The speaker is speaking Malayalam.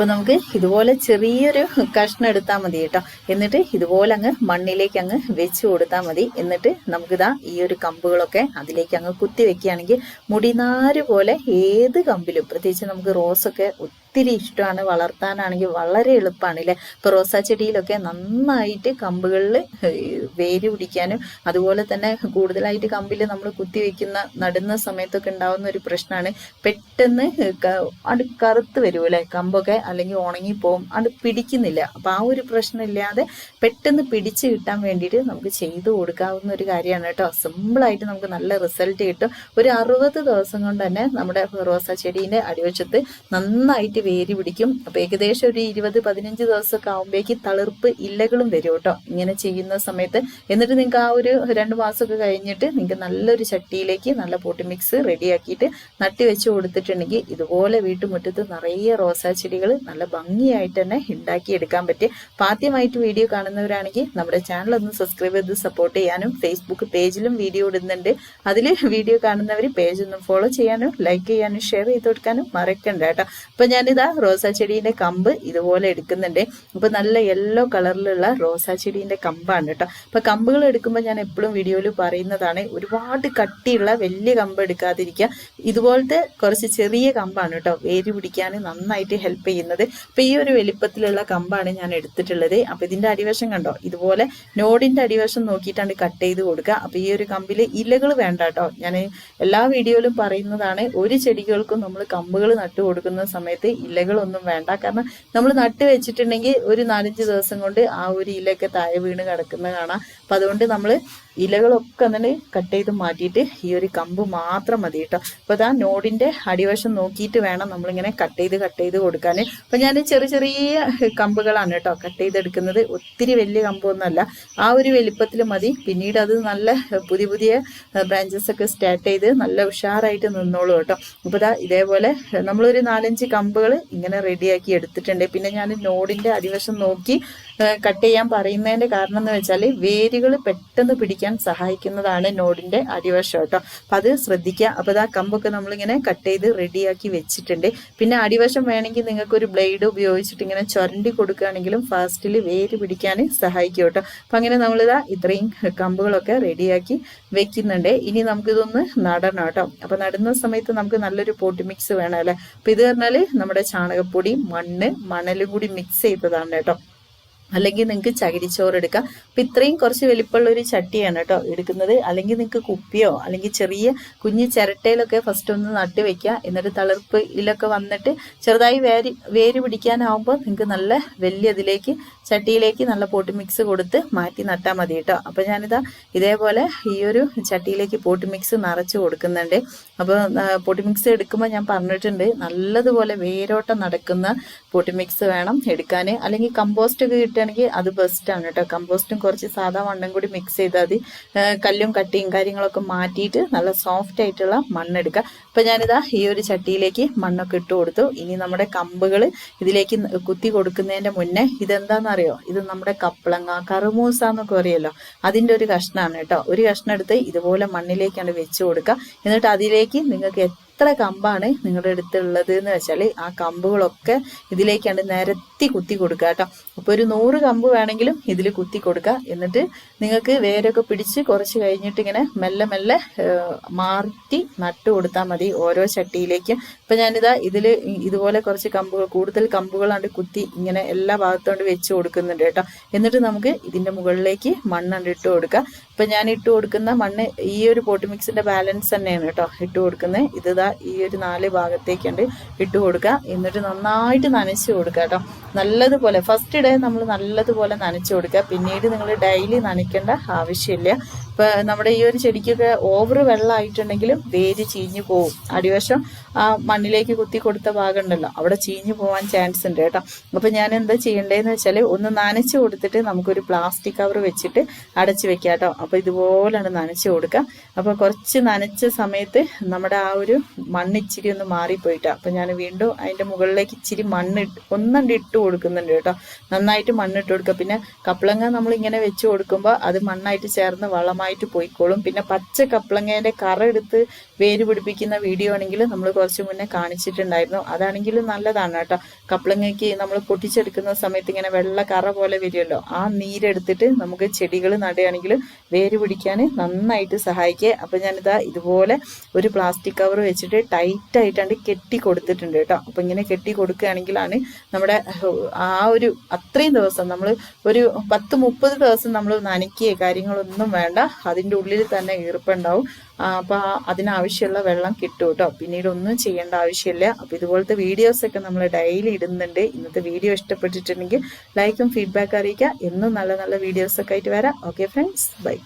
അപ്പൊ നമുക്ക് ഇതുപോലെ ചെറിയൊരു കഷ്ണം എടുത്താൽ മതി കേട്ടോ. എന്നിട്ട് ഇതുപോലെ അങ്ങ് മണ്ണിലേക്ക് അങ്ങ് വെച്ച് കൊടുത്താൽ മതി. എന്നിട്ട് നമുക്കിതാ ഈ ഒരു കമ്പുകളൊക്കെ അതിലേക്ക് അങ്ങ് കുത്തി വെക്കുകയാണെങ്കിൽ മുടിനാര് പോലെ ഏത് കമ്പിലും പ്രത്യേകിച്ച് നമുക്ക് റോസൊക്കെ ഒത്തിരി ഇഷ്ടമാണ്. വളർത്താനാണെങ്കിൽ വളരെ എളുപ്പമാണ് അല്ലേ ഇപ്പോൾ റോസാ ചെടിയിലൊക്കെ നന്നായിട്ട് കമ്പുകളിൽ വേര് പിടിക്കാനും അതുപോലെ തന്നെ കൂടുതലായിട്ട് കമ്പിൽ നമ്മൾ കുത്തി വെക്കുന്ന നടുന്ന സമയത്തൊക്കെ ഉണ്ടാവുന്ന ഒരു പ്രശ്നമാണ് പെട്ടെന്ന് അത് കറുത്ത് അല്ലേ കമ്പൊക്കെ അല്ലെങ്കിൽ ഉണങ്ങി പോകും അത് പിടിക്കുന്നില്ല. അപ്പം ആ ഒരു പ്രശ്നം ഇല്ലാതെ പെട്ടെന്ന് പിടിച്ച് കിട്ടാൻ വേണ്ടിയിട്ട് നമുക്ക് ചെയ്തു കൊടുക്കാവുന്ന ഒരു കാര്യമാണ് കേട്ടോ. സിമ്പിളായിട്ട് നമുക്ക് നല്ല റിസൾട്ട് കിട്ടും. ഒരു അറുപത് ദിവസം കൊണ്ട് തന്നെ നമ്മുടെ റോസാ ചെടീന്റെ അടിവശത്ത് നന്നായിട്ട് വേര് പിടിക്കും. അപ്പൊ ഏകദേശം ഒരു ഇരുപത് പതിനഞ്ച് ദിവസമൊക്കെ ആകുമ്പോഴേക്ക് തളിർപ്പ് ഇല്ലകളും വരും കേട്ടോ. ഇങ്ങനെ ചെയ്യുന്ന സമയത്ത് എന്നിട്ട് നിങ്ങൾക്ക് ആ ഒരു രണ്ട് മാസമൊക്കെ കഴിഞ്ഞിട്ട് നിങ്ങൾക്ക് നല്ലൊരു ചട്ടിയിലേക്ക് നല്ല പൊട്ടി മിക്സ് റെഡിയാക്കിയിട്ട് നട്ടി വെച്ച് കൊടുത്തിട്ടുണ്ടെങ്കിൽ ഇതുപോലെ വീട്ടുമുറ്റത്ത് നിറയെ റോസാ ചെടികൾ നല്ല ഭംഗിയായിട്ട് തന്നെ ഉണ്ടാക്കിയെടുക്കാൻ പറ്റും അപ്പൊ ആദ്യമായിട്ട് വീഡിയോ കാണുന്നവരാണെങ്കിൽ നമ്മുടെ ചാനൽ ഒന്ന് സബ്സ്ക്രൈബ് ചെയ്ത് സപ്പോർട്ട് ചെയ്യാനും ഫേസ്ബുക്ക് പേജിലും വീഡിയോ ഇടുന്നുണ്ട്. അതിൽ വീഡിയോ കാണുന്നവർ പേജ് ഒന്ന് ഫോളോ ചെയ്യാനും ലൈക്ക് ചെയ്യാനും ഷെയർ ചെയ്ത് കൊടുക്കാനും മറക്കണ്ട കേട്ടോ. അപ്പൊ ഞാനിതാ റോസാ ചെടീന്റെ കമ്പ് ഇതുപോലെ എടുക്കുന്നുണ്ട്. അപ്പോൾ നല്ല യെല്ലോ കളറിലുള്ള റോസാ ചെടീന്റെ കമ്പാണ് കേട്ടോ. അപ്പോൾ കമ്പുകൾ എടുക്കുമ്പോൾ ഞാൻ എപ്പോഴും വീഡിയോയിൽ പറയുന്നതാണ് ഒരുപാട് കട്ടിയുള്ള വലിയ കമ്പ് എടുക്കാതിരിക്കുക. ഇതുപോലത്തെ കുറച്ച് ചെറിയ കമ്പാണ് കേട്ടോ വേര് പിടിക്കാൻ നന്നായിട്ട് ഹെൽപ്പ് ചെയ്യുന്നത്. അപ്പോൾ ഈ ഒരു വലിപ്പത്തിലുള്ള കമ്പാണ് ഞാൻ എടുത്തിട്ടുള്ളത്. അപ്പോൾ ഇതിന്റെ അടിവശം കണ്ടോ? ഇതുപോലെ നോഡിന്റെ അടിവശം നോക്കിയിട്ടാണ് കട്ട് ചെയ്ത് കൊടുക്കുക. അപ്പോൾ ഈ ഒരു കമ്പിൽ ഇലകൾ വേണ്ട കേട്ടോ. ഞാൻ എല്ലാ വീഡിയോയിലും പറയുന്നതാണ് ഒരു ചെടികൾക്കും നമ്മൾ കമ്പുകൾ നട്ടു കൊടുക്കുന്ന സമയത്ത് ഇലകളൊന്നും വേണ്ട. കാരണം നമ്മൾ നട്ട് വെച്ചിട്ടുണ്ടെങ്കിൽ ഒരു നാലഞ്ച് ദിവസം കൊണ്ട് ആ ഒരു ഇലയൊക്കെ താഴെ വീണ് കിടക്കുന്നത് കാണാം. അപ്പം അതുകൊണ്ട് നമ്മൾ ഇലകളൊക്കെ എന്നിട്ട് കട്ട് ചെയ്ത് മാറ്റിയിട്ട് ഈ ഒരു കമ്പ് മാത്രം മതി കേട്ടോ. അപ്പൊ ഇതാ നോഡിന്റെ അടിവശം നോക്കിയിട്ട് വേണം നമ്മളിങ്ങനെ കട്ട് ചെയ്ത് കട്ട് ചെയ്ത് കൊടുക്കാൻ അപ്പൊ ഞാൻ ചെറിയ ചെറിയ കമ്പുകളാണ് കേട്ടോ കട്ട് ചെയ്തെടുക്കുന്നത്. ഒത്തിരി വലിയ കമ്പൊന്നുമല്ല. ആ ഒരു വലിപ്പത്തിൽ മതി. പിന്നീട് അത് നല്ല പുതിയ പുതിയ ബ്രാഞ്ചസ് ഒക്കെ സ്റ്റാർട്ട് ചെയ്ത് നല്ല ഉഷാറായിട്ട് നിന്നോളൂ കേട്ടോ. അപ്പൊ ഇതാ ഇതേപോലെ നമ്മളൊരു നാലഞ്ച് കമ്പുകൾ ഇങ്ങനെ റെഡിയാക്കി എടുത്തിട്ടുണ്ട്. പിന്നെ ഞാൻ നോഡിന്റെ അടിവശം നോക്കി കട്ട് ചെയ്യാൻ പറയുന്നതിന്റെ കാരണം എന്ന് വെച്ചാൽ വേരുകൾ പെട്ടെന്ന് പിടിക്കാൻ സഹായിക്കുന്നതാണ് നോഡിന്റെ അടിവശം കേട്ടോ. അപ്പൊ അത് ശ്രദ്ധിക്കുക. അപ്പൊ ആ കമ്പൊക്കെ നമ്മളിങ്ങനെ കട്ട് ചെയ്ത് റെഡിയാക്കി വെച്ചിട്ടുണ്ട്. പിന്നെ അടിവശം വേണമെങ്കിൽ നിങ്ങൾക്ക് ഒരു ബ്ലേഡ് ഉപയോഗിച്ചിട്ട് ഇങ്ങനെ ചുരണ്ടി കൊടുക്കുകയാണെങ്കിലും ഫാസ്റ്റിൽ വേര് പിടിക്കാൻ സഹായിക്കും കേട്ടോ. അപ്പൊ അങ്ങനെ നമ്മളിതാ ഇത്രയും കമ്പുകളൊക്കെ റെഡിയാക്കി വെക്കുന്നുണ്ട്. ഇനി നമുക്കിതൊന്ന് നടണം കേട്ടോ. അപ്പൊ നടുന്ന സമയത്ത് നമുക്ക് നല്ലൊരു പോട്ടി മിക്സ് വേണം അല്ലെ? അപ്പൊ ഇത് പറഞ്ഞാൽ നമ്മുടെ ചാണകപ്പൊടി മണ്ണ് മണലും കൂടി മിക്സ് ചെയ്തതാണ് കേട്ടോ. അല്ലെങ്കിൽ നിങ്ങൾക്ക് ചകിരിച്ചോറ് എടുക്കാം. അപ്പം ഇത്രയും കുറച്ച് വലിപ്പമുള്ള ഒരു ചട്ടിയാണ് കേട്ടോ എടുക്കുന്നത്. അല്ലെങ്കിൽ നിങ്ങൾക്ക് കുപ്പിയോ അല്ലെങ്കിൽ ചെറിയ കുഞ്ഞു ചിരട്ടയിലൊക്കെ ഫസ്റ്റ് ഒന്ന് നട്ട് വെക്കുക. എന്നിട്ട് തളിർപ്പ് ഇതിലൊക്കെ വന്നിട്ട് ചെറുതായി വേര് വേര് പിടിക്കാനാവുമ്പോൾ നിങ്ങൾക്ക് നല്ല വലിയ ഇതിലേക്ക് ചട്ടിയിലേക്ക് നല്ല പോട്ട് മിക്സ് കൊടുത്ത് മാറ്റി നട്ടാൽ മതി കേട്ടോ. അപ്പം ഞാനിതാ ഇതേപോലെ ഈ ഒരു ചട്ടിയിലേക്ക് പോട്ട് മിക്സ് നിറച്ച് കൊടുക്കുന്നുണ്ട്. അപ്പോൾ പോട്ട് മിക്സ് എടുക്കുമ്പോൾ ഞാൻ പറഞ്ഞിട്ടുണ്ട് നല്ലതുപോലെ വേരോട്ടം നടക്കുന്ന പോട്ട് മിക്സ് വേണം എടുക്കാൻ അല്ലെങ്കിൽ കമ്പോസ്റ്റ് ഒക്കെ കിട്ടുകയാണെങ്കിൽ അത് ബെസ്റ്റ് ആണ് കേട്ടോ. കമ്പോസ്റ്റും കുറച്ച് സാധാ മണ്ണും കൂടി മിക്സ് ചെയ്താൽ മതി. കല്ലും കട്ടിയും കാര്യങ്ങളൊക്കെ മാറ്റിയിട്ട് നല്ല സോഫ്റ്റ് ആയിട്ടുള്ള മണ്ണെടുക്കുക. അപ്പം ഞാനിതാ ഈ ഒരു ചട്ടിയിലേക്ക് മണ്ണൊക്കെ ഇട്ട് കൊടുത്തു. ഇനി നമ്മുടെ കമ്പുകൾ ഇതിലേക്ക് കുത്തി കൊടുക്കുന്നതിന്റെ മുന്നേ ഇതെന്താണെന്നറിയോ ഇത് നമ്മുടെ കപ്പളങ്ങ കറുമൂസ എന്നൊക്കെ അറിയല്ലോ അതിന്റെ ഒരു കഷ്ണമാണ് കേട്ടോ. ഒരു കഷ്ണം എടുത്ത് ഇതുപോലെ മണ്ണിലേക്കാണ് വെച്ച് കൊടുക്കുക. എന്നിട്ട് അതിലേക്ക് നിങ്ങൾക്ക് എത്ര കമ്പാണ് നിങ്ങളുടെ അടുത്തുള്ളത് എന്ന് വെച്ചാൽ ആ കമ്പുകളൊക്കെ ഇതിലേക്കാണ് നിരത്തി കുത്തി കൊടുക്കുക കേട്ടോ അപ്പോൾ ഒരു നൂറ് കമ്പ് വേണമെങ്കിലും ഇതിൽ കുത്തി കൊടുക്കുക എന്നിട്ട് നിങ്ങൾക്ക് വേരൊക്കെ പിടിച്ച് കുറച്ച് കഴിഞ്ഞിട്ട് ഇങ്ങനെ മെല്ലെ മെല്ലെ മാറ്റി നട്ടു കൊടുത്താൽ മതി ഓരോ ചട്ടിയിലേക്കും. ഇപ്പം ഞാനിതാ ഇതിൽ ഇതുപോലെ കുറച്ച് കമ്പുകൾ കൂടുതൽ കമ്പുകളാണ്ട് കുത്തി ഇങ്ങനെ എല്ലാ ഭാഗത്തോണ്ട് വെച്ച് കൊടുക്കുന്നുണ്ട് കേട്ടോ. എന്നിട്ട് നമുക്ക് ഇതിന്റെ മുകളിലേക്ക് മണ്ണാണ്ട് ഇട്ട് കൊടുക്കുക ഇപ്പം ഞാൻ ഇട്ട് കൊടുക്കുന്ന മണ്ണ് ഈ ഒരു പോട്ട് മിക്സിന്റെ ബാലൻസ് തന്നെയാണ് കേട്ടോ ഇട്ട് കൊടുക്കുന്നത് ഇത് ഈ ഒരു നാല് ഭാഗത്തേക്കുണ്ട് ഇട്ട് കൊടുക്കുക. എന്നിട്ട് നന്നായിട്ട് നനച്ച് കൊടുക്കുക കേട്ടോ. നല്ലതുപോലെ ഫസ്റ്റ് ഡേ നമ്മൾ നല്ലതുപോലെ നനച്ച് കൊടുക്കുക. പിന്നീട് നിങ്ങൾ ഡെയിലി നനയ്ക്കേണ്ട ആവശ്യമില്ല. ഇപ്പൊ നമ്മുടെ ഈ ഒരു ചെടിക്കൊക്കെ ഓവർ വെള്ളമായിട്ടുണ്ടെങ്കിലും വേര് ചീഞ്ഞു പോവും. അടിവശം ആ മണ്ണിലേക്ക് കുത്തി കൊടുത്ത ഭാഗം ഉണ്ടല്ലോ അവിടെ ചീഞ്ഞു പോകാൻ ചാൻസ് ഉണ്ട് കേട്ടോ. അപ്പൊ ഞാൻ എന്താ ചെയ്യേണ്ടതെന്ന് വെച്ചാൽ ഒന്ന് നനച്ച് കൊടുത്തിട്ട് നമുക്കൊരു പ്ലാസ്റ്റിക് കവർ വെച്ചിട്ട് അടച്ചു വെക്കാം കേട്ടോ. അപ്പൊ ഇതുപോലാണ് നനച്ച് കൊടുക്കുക. അപ്പോൾ കുറച്ച് നനച്ച സമയത്ത് നമ്മുടെ ആ ഒരു മണ്ണ് ഇച്ചിരി ഒന്ന് മാറിപ്പോയിട്ടാ. അപ്പൊ ഞാൻ വീണ്ടും അതിന്റെ മുകളിലേക്ക് ഇച്ചിരി മണ്ണ് ഒന്നണ്ട് ഇട്ട് കൊടുക്കുന്നുണ്ട് കേട്ടോ. നന്നായിട്ട് മണ്ണിട്ട് കൊടുക്കുക. പിന്നെ കപ്പളങ്ങ നമ്മൾ ഇങ്ങനെ വെച്ച് കൊടുക്കുമ്പോൾ അത് മണ്ണായിട്ട് ചേർന്ന് വളമായി നന്നായിട്ട് പോയിക്കോളും. പിന്നെ പച്ച കപ്ലങ്ങേന്റെ കറ എടുത്ത് വേര് പിടിപ്പിക്കുന്ന വീഡിയോ ആണെങ്കിൽ നമ്മൾ കുറച്ച് മുന്നേ കാണിച്ചിട്ടുണ്ടായിരുന്നു. അതാണെങ്കിലും നല്ലതാണ് കേട്ടോ. കപ്ലങ്ങയ്ക്ക് നമ്മൾ പൊട്ടിച്ചെടുക്കുന്ന സമയത്ത് ഇങ്ങനെ വെള്ള കറ പോലെ വരുമല്ലോ. ആ നീരെടുത്തിട്ട് നമുക്ക് ചെടികൾ നടുകയാണെങ്കിൽ വേര് പിടിക്കാൻ നന്നായിട്ട് സഹായിക്കുക അപ്പൊ ഞാനിതാ ഇതുപോലെ ഒരു പ്ലാസ്റ്റിക് കവർ വെച്ചിട്ട് ടൈറ്റ് ആയിട്ടാണ് കെട്ടി കൊടുത്തിട്ടുണ്ട് കേട്ടോ. അപ്പൊ ഇങ്ങനെ കെട്ടി കൊടുക്കുകയാണെങ്കിലാണ് നമ്മുടെ ആ ഒരു അത്രയും ദിവസം നമ്മൾ ഒരു പത്ത് മുപ്പത് ദിവസം നമ്മൾ നനയ്ക്കുകയോ കാര്യങ്ങളൊന്നും വേണ്ട. അതിന്റെ ഉള്ളിൽ തന്നെ ഈർപ്പുണ്ടാവും. അപ്പോൾ അതിനാവശ്യമുള്ള വെള്ളം കിട്ടും കേട്ടോ. പിന്നീട് ഒന്നും ചെയ്യേണ്ട ആവശ്യമില്ല. അപ്പോൾ ഇതുപോലത്തെ വീഡിയോസൊക്കെ നമ്മൾ ഡെയിലി ഇടുന്നുണ്ട്. ഇന്നത്തെ വീഡിയോ ഇഷ്ടപ്പെട്ടിട്ടുണ്ടെങ്കിൽ ലൈക്കും ഫീഡ്ബാക്ക് അറിയിക്കുക. എന്നും നല്ല നല്ല വീഡിയോസൊക്കെ ആയിട്ട് വരാം. Okay friends bye